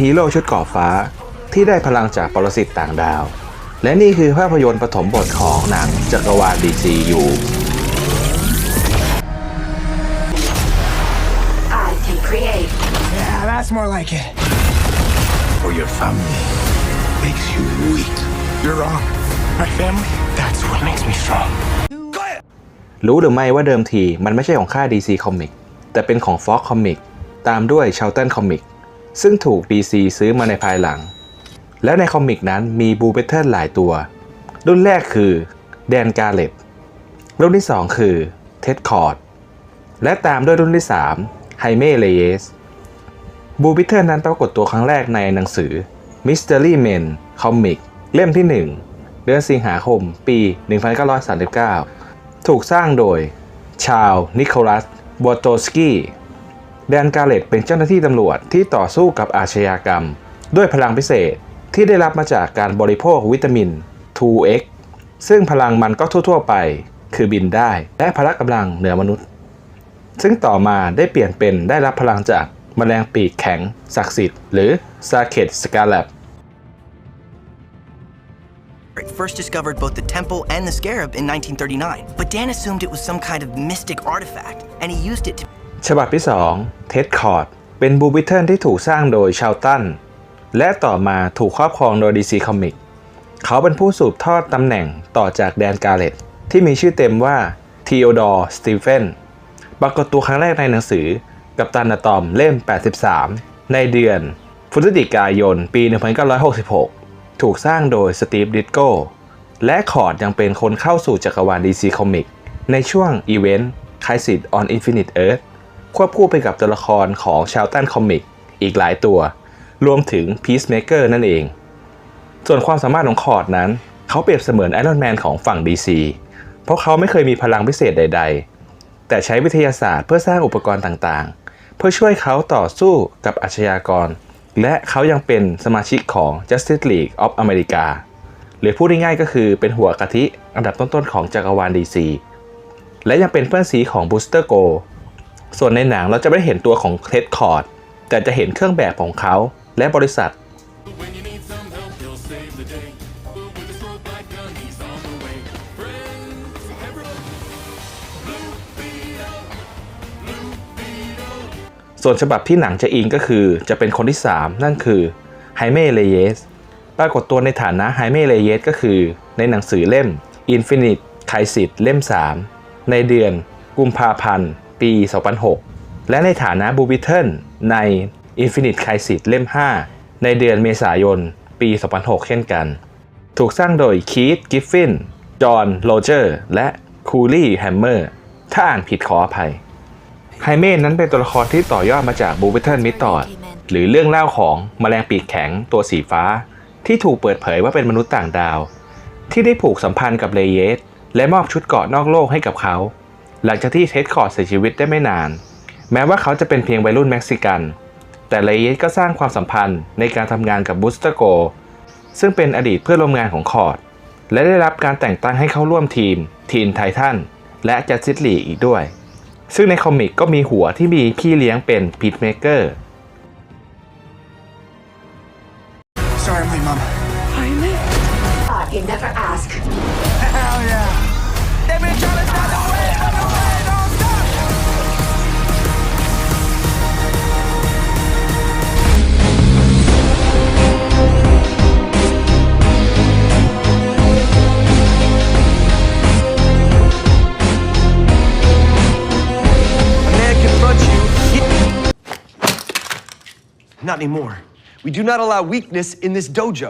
ฮีโร่ชุดเกราะฟ้า ที่ได้พลังจากปรสิตต่างดาว และนี่คือภาพยนตร์ปฐมบทของหนังจักรวาล DCU I can create. Yeah, that's more like it. For your family makes you weak. You're wrong. My family, that's what makes me strong. รู้หรือไม่ว่าเดิมทีมันไม่ใช่ของค่าย DC Comics แต่เป็นของ Fox Comics ตามด้วย Charlton Comics ซึ่งถูก DC ซื้อมาในภายหลัง และในคอมิกนั้นมีบูเบเทิลหลายตัว รุ่นแรกคือแดนกาเลตรุ่นที่ 2 คือเท็ดคอร์ดและตามด้วยรุ่นที่ 3 ไฮเม่เลเยส บูบิเทิลนั้นปรากฏตัวครั้งแรกในหนังสือ Mystery Men Comic เล่มที่ 1 เดือนสิงหาคม ปี 1939 ถูกสร้างโดย ชาว นิโคลัสบอโตสกี้ แดนกาเลตเป็นเจ้าหน้าที่ตำรวจที่ต่อสู้กับอาชญากรรม ด้วยพลังพิเศษที่ได้รับมาจากการบริโภควิตามิน 2X ซึ่งพลังมันก็ทั่ว ๆ ไป คือบินได้ และพละกำลังเหนือมนุษย์ ซึ่งต่อมาได้เปลี่ยนเป็นได้รับพลังจากมแมลงปีกแข็ง ศักดิ์สิทธิ์หรือซาเคตสกา a บ first discovered both the temple and the scarab in 1939, but Dan assumed it was some kind of mystic artifact, and he used it to ฉบับที่ 2 เท็ดคอร์ด เป็นบูบิเทิลที่ถูกสร้างโดยชาวตัน และต่อมาถูกครอบครองโดย DC Comics เขาเป็นผู้สืบทอดตำแหน่งต่อจากแดนกาเลตที่มีชื่อเต็มว่าทีโอดอร์สตีเฟนปรากฏตัวครั้งแรกในหนังสือ กับตันอะตอมเล่ม 83 ในเดือนพฤศจิกายน ปี 1966 ถูกสร้างโดยสตีฟดิสโกและคอร์ดยังเป็นคนเข้าสู่จักรวาล DC Comics ในช่วงอีเวนต์ Crisis on Infinite Earth ควบคู่ไปกับตัวละครของชาวตันคอมิกอีกหลายตัว รวมถึง Peacemaker นั่นเอง ส่วนความสามารถของคอร์ดนั้น เขาเปรียบเสมือนไอรอนแมนของฝั่ง DC เพราะเขาไม่เคยมีพลังพิเศษใด ๆ แต่ใช้วิทยาศาสตร์เพื่อสร้างอุปกรณ์ต่างๆ เพื่อช่วยเขาต่อสู้กับอาชญากร และเขายังเป็นสมาชิกของ Justice League of America หรือพูดง่ายๆก็คือเป็นหัวกะทิอันดับต้นๆของจักรวาล DC และยังเป็นเพื่อนซีของ Booster Go ส่วนในหนังเราจะไม่เห็นตัวของเท็ดคอร์ดแต่จะเห็นเครื่องแบบของเขาและบริษัท ส่วนฉบับที่หนังจะอิงก็คือจะเป็นคนที่ 3 นั่นคือไฮเม่เลเยสปรากฏตัวในฐานะไฮเม่เลเยสก็คือ ในหนังสือเล่ม Infinite Crisis เล่ม 3 ในเดือนกุมภาพันธ์ ปี 2006 และในฐานะบูบิเทิลใน Infinite Crisis เล่ม 5 ในเดือนเมษายน ปี 2006 เช่นกัน ถูกสร้างโดยคีธกิฟฟิน จอห์น โรเจอร์ และคูลี่แฮมเมอร์ ถ้าอ่านผิดขออภัย ไฮเม่นั้นเป็นตัวละครที่ต่อยอดมาจากบูบิเทิลมิตอดหรือเรื่องเล่าของแมลงปีกแข็งตัวสีฟ้า ที่ถูกเปิดเผยว่าเป็นมนุษย์ต่างดาว ที่ได้ผูกสัมพันธ์กับเลเยสและมอบชุดเกาะนอกโลกให้กับเขา หลังจากที่เท็ดคอร์ดเสียชีวิตได้ไม่นาน แม้ว่าเขาจะเป็นเพียงวัยรุ่นเม็กซิกัน แต่เลเยสก็สร้างความสัมพันธ์ในการทำงานกับบูสเตอร์โก ซึ่งเป็นอดีตเพื่อนร่วมงานของคอร์ด และได้รับการแต่งตั้งให้เข้าร่วมทีม ทีนไททันและจัสติสลีอีกด้วย ซึ่งในคอมิกก็มีหัวที่มีพี่เลี้ยงเป็นพีทเมเกอร์ Sorry, I'm late, Mom. I can never ask. Hell yeah. They've been trying to stop the way, Not anymore. We do not allow weakness in this dojo.